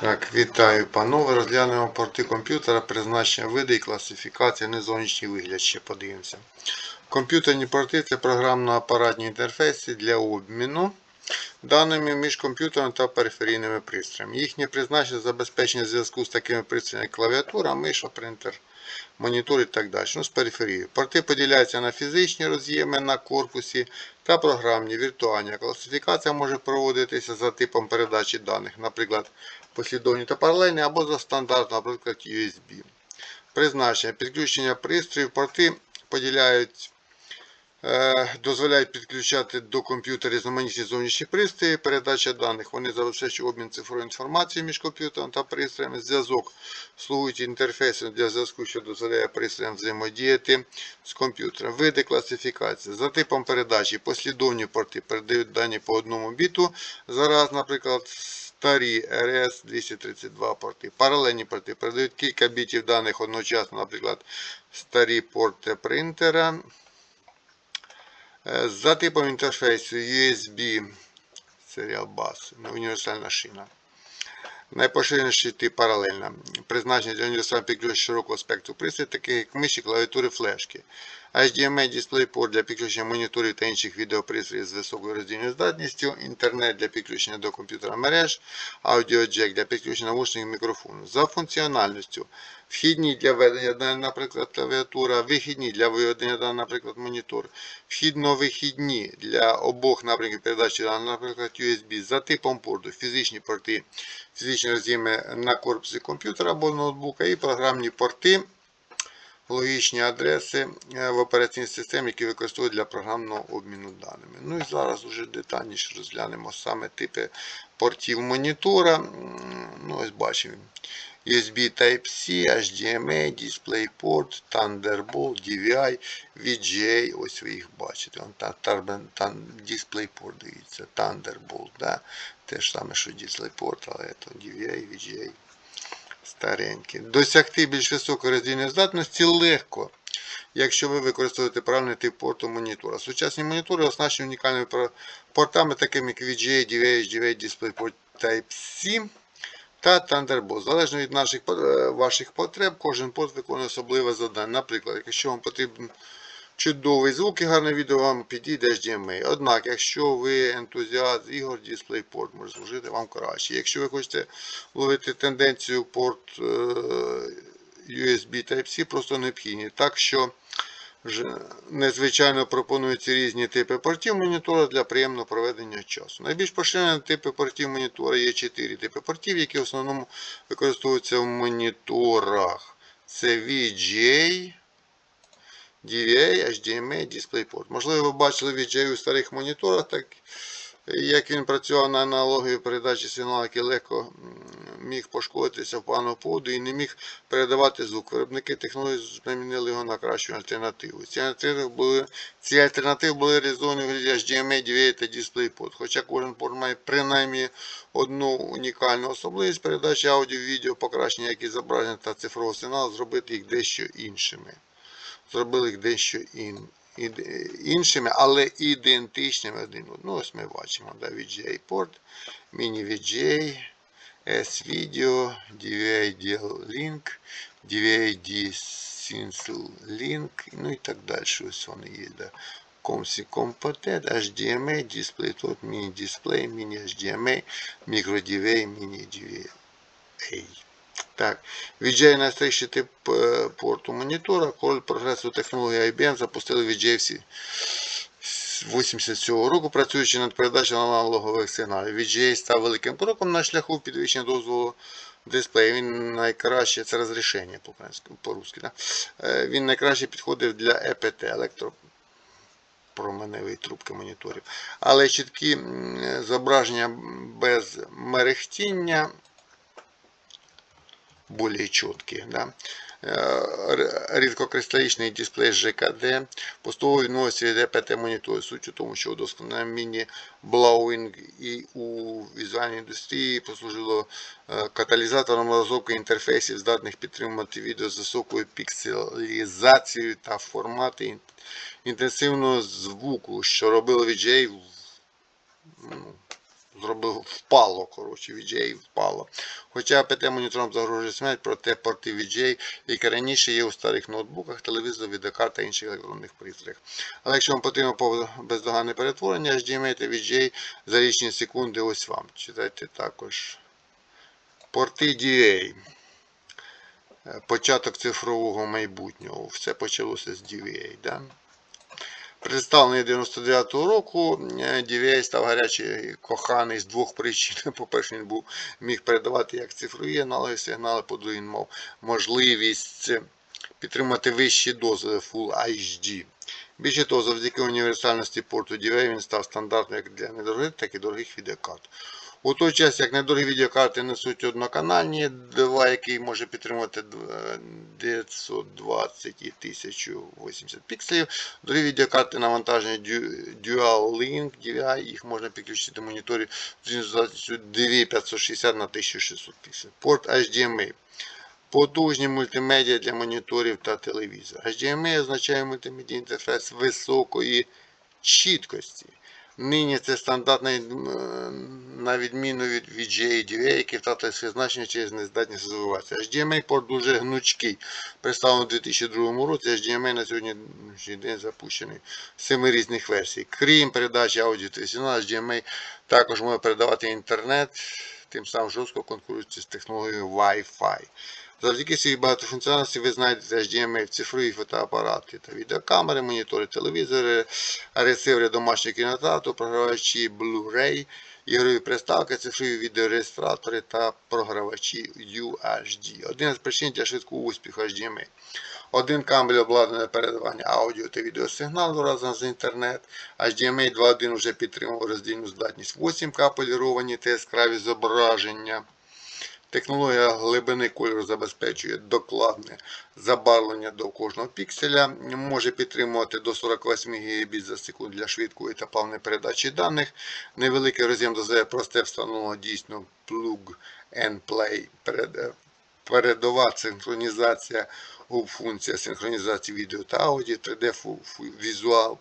Так, вітаю, панове. Розглянемо порти комп'ютера, призначення види і класифікація, не зовнішній вигляд ще подивимося. Комп'ютерні порти це програмно-апаратні інтерфейси для обміну даними між комп'ютером та периферійними пристроями. Їхнє призначення забезпечення зв'язку з такими пристроями, як клавіатура, миша, принтер, монітор і так далі. Ну, з периферією. Порти поділяються на фізичні роз'єми на корпусі та програмні, віртуальні. Класифікація може проводитися за типом передачі даних, наприклад, послідовні та паралельні або за стандартом, наприклад, USB. Призначення підключення пристроїв. Порти поділяють дозволяють підключати до комп'ютера різноманітні зовнішні пристрої, передача даних. Вони забезпечують обмін цифровою інформацією між комп'ютером та пристроями. Зв'язок слугують інтерфейсом для зв'язку, що дозволяє пристроям взаємодіяти з комп'ютером. Види класифікації. За типом передачі послідовні порти передають дані по одному біту. Зараз, наприклад, старі RS-232 порти. Паралельні порти передають кілька бітів даних одночасно, наприклад, старі порти принтера. Е, За типом інтерфейсу USB Serial Bus, універсальна шина. Найпоширеніший тип паралельна. Призначення для універсального підключення широкого спектру пристрій, таких як миші, клавіатури, флешки. HDMI DisplayPort для підключення моніторів та інших відеопристроїв з високою роздільною здатністю, інтернет для підключення до комп'ютера мереж, аудіоджек для підключення навушників мікрофону. За функціональністю вхідні для ведення даних, наприклад, клавіатура, вихідні для виведення даних, наприклад, монітор, вхідно-вихідні для обох напрямків передачі даних, наприклад, USB, за типом порту, фізичні порти, фізичні роз'єми на корпусі комп'ютера або ноутбука і програмні порти логічні адреси е, в операційній системі, які використовують для програмного обміну даними. Ну і зараз вже детальніше розглянемо саме типи портів монітора. Ну, ось бачимо. USB Type-C, HDMI, DisplayPort, Thunderbolt, DVI, VGA, ось ви їх бачите. DisplayPort, дивіться, Thunderbolt, да? те ж саме, що DisplayPort, але то DVI, VGA старенькі. Досягти більш високої роздільної здатності легко, якщо ви використовуєте правильний тип порту монітора. Сучасні монітори оснащені унікальними портами, такими як VGA, DVI, HDMI, DisplayPort Type-C та Thunderbolt. Залежно від наших, е, ваших потреб, кожен порт виконує особливе завдання. Наприклад, якщо вам потрібен чудовий звук і гарне відео, вам підійде HDMI. Однак, якщо ви ентузіаст ігор, DisplayPort може служити вам краще. Якщо ви хочете ловити тенденцію порт е, USB Type-C, просто необхідні. Так що незвичайно пропонуються різні типи портів монітора для приємного проведення часу. Найбільш поширені типи портів монітора є 4 типи портів, які в основному використовуються в моніторах. Це VGA, DVA, HDMI, DisplayPort. Можливо, ви бачили VGA у старих моніторах, так як він працював на аналоговій передачі сигналу, який легко міг пошкодитися в погану погоду і не міг передавати звук. Виробники технології замінили його на кращу альтернативу. Ці альтернативи були, ці альтернативи були реалізовані в вигляді HDMI, DVA та DisplayPort. Хоча кожен порт має принаймні одну унікальну особливість передачі аудіо, відео, покращення якість зображення та цифрового сигналу, зробити їх дещо іншими зробили їх дещо ін, іншими, але ідентичними один. Ну, ось ми бачимо, да, VGA порт, Mini VGA, S-Video, DVI Link, DVI Syncel Link, ну і так далі. Ось вони є. Да. COMSI Compotet, HDMI, DisplayPort, Mini Display, Mini HDMI, Micro DVI, Mini DVA. Так, VGA найстаріший тип е, порту монітора. Коли прогресу технології IBM запустили VGA всі з 87 року, працюючи над передачею аналогових сигналів. VGA став великим кроком на шляху підвищення дозволу дисплею. Він найкраще, це розрішення по-русски. Да? Е, Він найкраще підходив для EPT, електро променевої трубки моніторів. Але чіткі зображення без мерехтіння более чіткий. Да? Е, Рідкокристалічний дисплей ЖКД поступово відноситься від EPT монітору. Суть у тому, що удосконалення блауінг і у візуальній індустрії послужило е, каталізатором розробки інтерфейсів, здатних підтримувати відео з високою пікселізацією та формати інтенсивного звуку, що робило VGA зробив впало, коротше, VGA впало. Хоча pt монітором загрожує смерть, проте порти VGA, які раніше є у старих ноутбуках, телевізорах, відеокарт та інших електронних пристроях. Але якщо вам потрібно по- бездоганне перетворення HDMI та VGA за лічні секунди, ось вам. Читайте також. Порти DA. Е, Початок цифрового майбутнього. Все почалося з DVA. Да? Представлений 99-го року, е, DVA став гарячий коханий з двох причин. По-перше, він був, міг передавати як цифрові аналоги сигнали, по-друге, він мав можливість підтримати вищі дози Full HD. Більше того, завдяки універсальності порту DVA він став стандартним як для недорогих, так і дорогих відеокарт. У той час, як недорогі відеокарти несуть одноканальні, два, який може підтримувати дв- 920 і 1080 пікселів. Дорогі відеокарти навантажені Du- Dual Link DVI, їх можна підключити до моніторів з 2560 на 1600 пікселів. Порт HDMI. Потужні мультимедіа для моніторів та телевізора. HDMI означає мультимедійний інтерфейс високої чіткості. Нині це стандартний, на відміну від VGA і DVA, які втратили своє значення через нездатність розвиватися. HDMI порт дуже гнучкий. Представлений у 2002 році, HDMI на сьогоднішній день запущений з семи різних версій. Крім передачі аудіо та сигналу, HDMI також може передавати інтернет, тим самим жорстко конкуруючи з технологією Wi-Fi. Завдяки своїй багатофункціональності ви знайдете HDMI в цифрові фотоапарати та відеокамери, монітори, телевізори, ресивери домашнього кінотеатру, програвачі Blu-ray, ігрові приставки, цифрові відеореєстратори та програвачі UHD. Один з причин для швидкого успіху HDMI. Один кабель обладнане передавання аудіо та відеосигналу разом з інтернет. HDMI 2.1 вже підтримував роздільну здатність 8К поліровані та яскраві зображення. Технологія глибини кольору забезпечує докладне забарвлення до кожного пікселя, може підтримувати до 48 Гбіт за секунду для швидкої та плавної передачі даних. Невеликий роз'єм дозволяє просте встановлено дійсно plug and play. Передова синхронізація функція синхронізації відео та аудіо, 3D фу- фу- візуал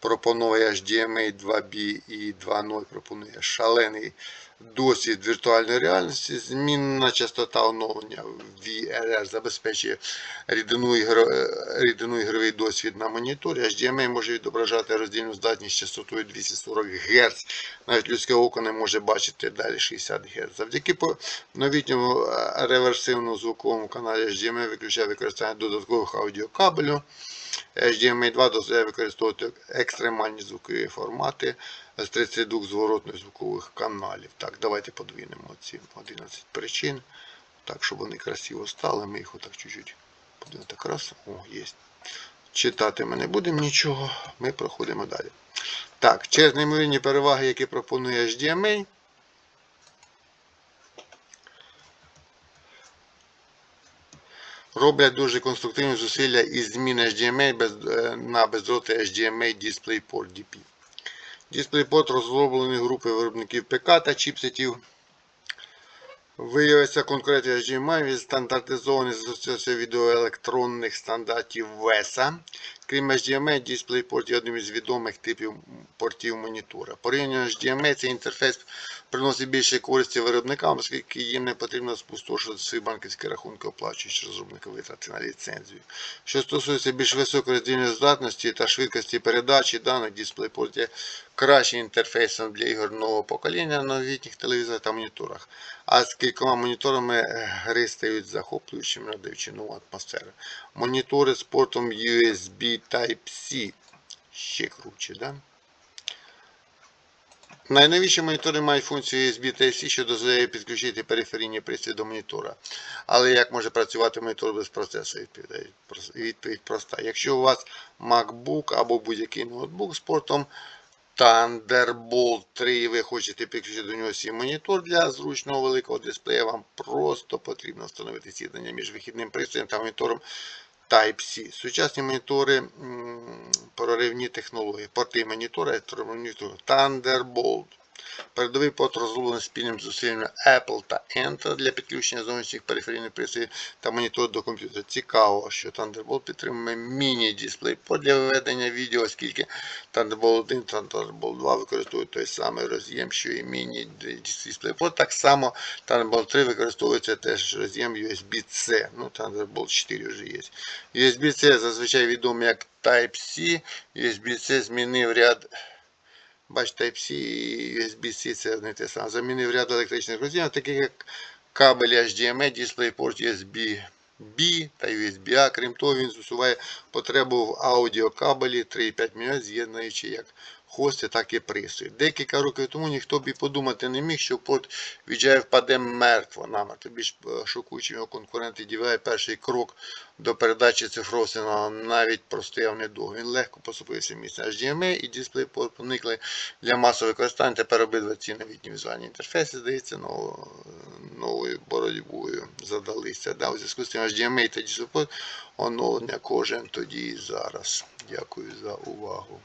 пропонує HDMI 2B і 2.0 пропонує шалений досвід віртуальної реальності, змінна частота оновлення VRR забезпечує рідину, ігро, е, рідину ігровий досвід на моніторі. HDMI може відображати роздільну здатність частотою 240 Гц. Навіть людське око не може бачити далі 60 Гц. Завдяки новітньому е, реверсивному звуковому каналі HDMI виключає використання додаткових аудіокабелю. HDMI 2 дозволяє використовувати екстремальні звукові формати з 32 зворотних звукових каналів. Так, давайте подвинемо ці 11 причин. Так, щоб вони красиво стали. Ми їх отак чуть-чуть подвинемо. Так раз. О, є. Читати ми не будемо нічого. Ми проходимо далі. Так, через неймовірні переваги, які пропонує HDMI. Роблять дуже конструктивні зусилля із зміни HDMI е, на бездроти HDMI DisplayPort DP. DisplayPort розроблений групою виробників ПК та чіпсетів. Виявився конкурент HDMI від стандартизованих з відеоелектронних стандартів VESA. Крім HDMI, DisplayPort є одним із відомих типів портів монітора. Порівняно з HDMI цей інтерфейс приносить більше користі виробникам, оскільки їм не потрібно спустошувати свої банківські рахунки, оплачуючи розробника витрати на ліцензію. Що стосується більш високої роздільної здатності та швидкості передачі даних, DisplayPort є кращим інтерфейсом для ігор нового покоління на новітніх телевізорах та моніторах. А з кількома моніторами е, гри стають захоплюючими, надаючи нову атмосферу. Монітори з портом USB Type-C. Ще круче, да? Найновіші монітори мають функцію USB Type-C, що дозволяє підключити периферійні пристрої до монітора. Але як може працювати монітор без процесу? Відповідь проста. Якщо у вас MacBook або будь-який ноутбук з портом Thunderbolt 3 і ви хочете підключити до нього свій монітор для зручного великого дисплея, вам просто потрібно встановити з'єднання між вихідним пристроєм та монітором Type-C. Сучасні монітори проривні технології. Порти монітора Thunderbolt Передовий порт розроблений спільним зусиллям Apple та Intel для підключення зовнішніх периферійних пристроїв та монітор до комп'ютера. Цікаво, що Thunderbolt підтримує міні-дисплей-порт для виведення відео, оскільки Thunderbolt 1 та Thunderbolt 2 використовують той самий роз'єм, що і міні-дисплей-порт. Так само Thunderbolt 3 використовується теж роз'єм USB-C. Ну, Thunderbolt 4 вже є. USB-C зазвичай відомий як Type-C. USB-C змінив ряд. Бачите, Type-C і USB-C це не те саме. Замінив ряд електричних роз'ємів, таких як кабелі HDMI, DisplayPort, USB B та USB-A. Крім того, він усуває потребу в аудіокабелі 3,5 мм, з'єднуючи як хости, так і пристрій. Декілька років тому ніхто б і подумати не міг, що порт VGA впаде мертво намертво. Більш е, шокуючим його конкуренти DVI перший крок до передачі цифрового сигналу навіть простояв недовго. Він легко поступився місце. HDMI і DisplayPort проникли для масового використання. Тепер обидва ці новітні візуальні інтерфейси, здається, ново- новою боротьбою задалися. Да, у зв'язку з цим HDMI та DisplayPort оновлення кожен тоді і зараз. Дякую за увагу.